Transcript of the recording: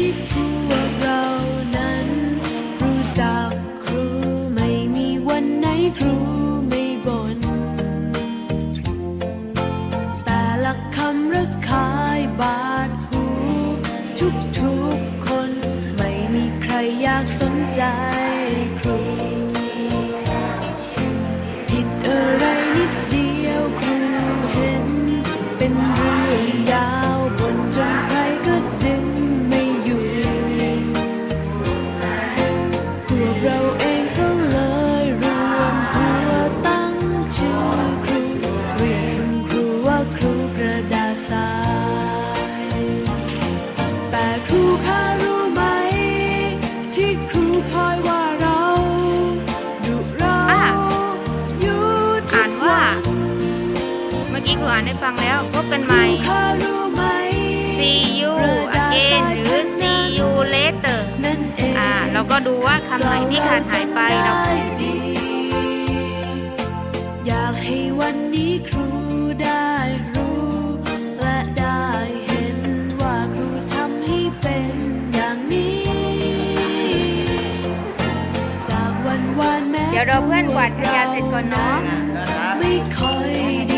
ที่พวกเรานั้น รู้จักครูไม่มีวันไหนครูไม่บ่นแต่ละคำระคายบาดหูทุกทุคน ไม่มีใครอยากสนใจครู ผิดอะไรนิดเดียวานให้ฟังแล้วพบกันใหม่ข้ารู้ไหม see you again หรือ see you later นั่นเองอ่าเราก็ดูว่าคำไหนที่ขาดหายไปเราได้ดีอยากให้วันนี้ครูได้รู้ และได้เห็นว่าครูทำให้เป็นอย่างนี้ จากวันวานแม้เดี๋ยวเราเพื่อนกวาดขยะเสร็จก่อนเนาะไม่ค่อยดีแต่เรามีวัน